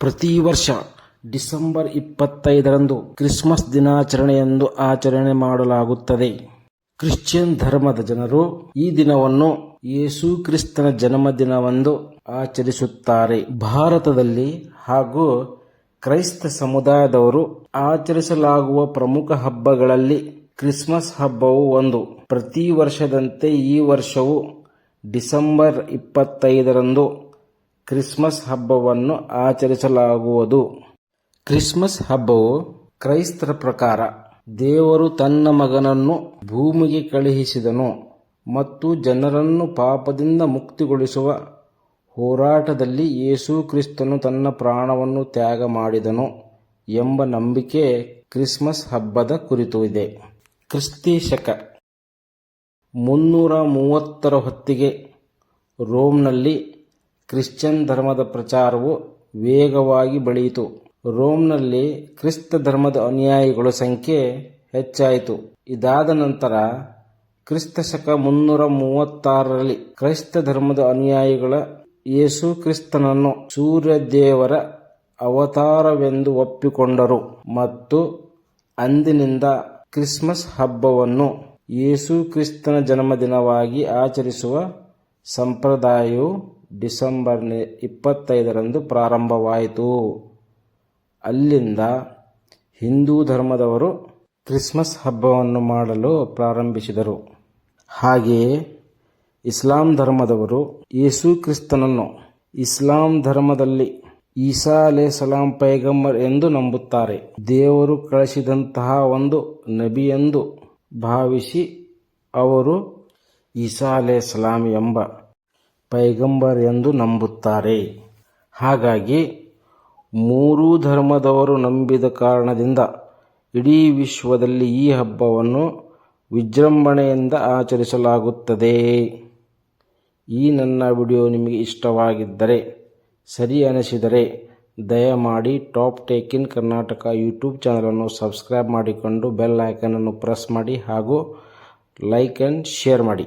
ಪ್ರತಿ ವರ್ಷ ಡಿಸೆಂಬರ್ ಇಪ್ಪತ್ತೈದರಂದು ಕ್ರಿಸ್ಮಸ್ ದಿನಾಚರಣೆಯೆಂದು ಆಚರಣೆ ಮಾಡಲಾಗುತ್ತದೆ. ಕ್ರಿಶ್ಚಿಯನ್ ಧರ್ಮದ ಜನರು ಈ ದಿನವನ್ನು ಯೇಸು ಕ್ರಿಸ್ತನ ಜನ್ಮದಿನವೆಂದು ಆಚರಿಸುತ್ತಾರೆ. ಭಾರತದಲ್ಲಿ ಹಾಗೂ ಕ್ರೈಸ್ತ ಸಮುದಾಯದವರು ಆಚರಿಸಲಾಗುವ ಪ್ರಮುಖ ಹಬ್ಬಗಳಲ್ಲಿ ಕ್ರಿಸ್ಮಸ್ ಹಬ್ಬವು ಒಂದು. ಪ್ರತಿ ವರ್ಷದಂತೆ ಈ ವರ್ಷವು ಡಿಸೆಂಬರ್ ಇಪ್ಪತ್ತೈದರಂದು ಕ್ರಿಸ್ಮಸ್ ಹಬ್ಬವನ್ನು ಆಚರಿಸಲಾಗುವುದು. ಕ್ರಿಸ್ಮಸ್ ಹಬ್ಬವು ಕ್ರೈಸ್ತರ ಪ್ರಕಾರ ದೇವರು ತನ್ನ ಮಗನನ್ನು ಭೂಮಿಗೆ ಕಳುಹಿಸಿದನು ಮತ್ತು ಜನರನ್ನು ಪಾಪದಿಂದ ಮುಕ್ತಿಗೊಳಿಸುವ ಹೋರಾಟದಲ್ಲಿ ಯೇಸು ಕ್ರಿಸ್ತನು ತನ್ನ ಪ್ರಾಣವನ್ನು ತ್ಯಾಗ ಮಾಡಿದನು ಎಂಬ ನಂಬಿಕೆ ಕ್ರಿಸ್ಮಸ್ ಹಬ್ಬದ ಕುರಿತು ಇದೆ. ಕ್ರಿಸ್ತಿ ಶಕ ಮುನ್ನೂರ ಮೂವತ್ತರ ಹೊತ್ತಿಗೆ ರೋಮ್ನಲ್ಲಿ ಕ್ರಿಶ್ಚಿಯನ್ ಧರ್ಮದ ಪ್ರಚಾರವು ವೇಗವಾಗಿ ಬೆಳೆಯಿತು. ರೋಮ್ನಲ್ಲಿ ಕ್ರಿಸ್ತ ಧರ್ಮದ ಅನುಯಾಯಿಗಳ ಸಂಖ್ಯೆ ಹೆಚ್ಚಾಯಿತು. ಇದಾದ ನಂತರ ಕ್ರಿಸ್ತ ಶಕ ಮುನ್ನೂರ ಮೂವತ್ತಾರರಲ್ಲಿ ಕ್ರೈಸ್ತ ಧರ್ಮದ ಅನುಯಾಯಿಗಳ ಯೇಸು ಕ್ರಿಸ್ತನನ್ನು ಸೂರ್ಯದೇವರ ಅವತಾರವೆಂದು ಒಪ್ಪಿಕೊಂಡರು ಮತ್ತು ಅಂದಿನಿಂದ ಕ್ರಿಸ್ಮಸ್ ಹಬ್ಬವನ್ನು ಯೇಸು ಕ್ರಿಸ್ತನ ಜನ್ಮದಿನವಾಗಿ ಆಚರಿಸುವ ಸಂಪ್ರದಾಯವು ಡಿಸೆಂಬರ್ ಇಪ್ಪತ್ತೈದರಂದು ಪ್ರಾರಂಭವಾಯಿತು. ಅಲ್ಲಿಂದ ಹಿಂದೂ ಧರ್ಮದವರು ಕ್ರಿಸ್ಮಸ್ ಹಬ್ಬವನ್ನು ಮಾಡಲು ಪ್ರಾರಂಭಿಸಿದರು. ಹಾಗೆಯೇ ಇಸ್ಲಾಂ ಧರ್ಮದವರು ಯೇಸು ಕ್ರಿಸ್ತನನ್ನು ಇಸ್ಲಾಂ ಧರ್ಮದಲ್ಲಿ ಈಸಾ ಅಲೆ ಸಲಾಂ ಪೈಗಂಬರ್ ಎಂದು ನಂಬುತ್ತಾರೆ. ದೇವರು ಕಳಿಸಿದಂತಹ ಒಂದು ನಬಿಯೆಂದು ಭಾವಿಸಿ ಅವರು ಈಸಾ ಅಲೆ ಸಲಾಂ ಎಂಬ ಪೈಗಂಬರ್ ಎಂದು ನಂಬುತ್ತಾರೆ. ಹಾಗಾಗಿ ಮೂರೂ ಧರ್ಮದವರು ನಂಬಿದ ಕಾರಣದಿಂದ ಇಡೀ ವಿಶ್ವದಲ್ಲಿ ಈ ಹಬ್ಬವನ್ನು ವಿಜೃಂಭಣೆಯಿಂದ ಆಚರಿಸಲಾಗುತ್ತದೆ. ಈ ನನ್ನ ವಿಡಿಯೋ ನಿಮಗೆ ಇಷ್ಟವಾಗಿದ್ದರೆ ಸರಿ ಅನಿಸಿದರೆ ದಯಮಾಡಿ ಟಾಪ್ ಟೇಕಿನ್ ಕರ್ನಾಟಕ ಯೂಟ್ಯೂಬ್ ಚಾನಲನ್ನು ಸಬ್ಸ್ಕ್ರೈಬ್ ಮಾಡಿಕೊಂಡು ಬೆಲ್ ಐಕನನ್ನು ಪ್ರೆಸ್ ಮಾಡಿ ಹಾಗೂ ಲೈಕ್ ಆ್ಯಂಡ್ ಶೇರ್ ಮಾಡಿ.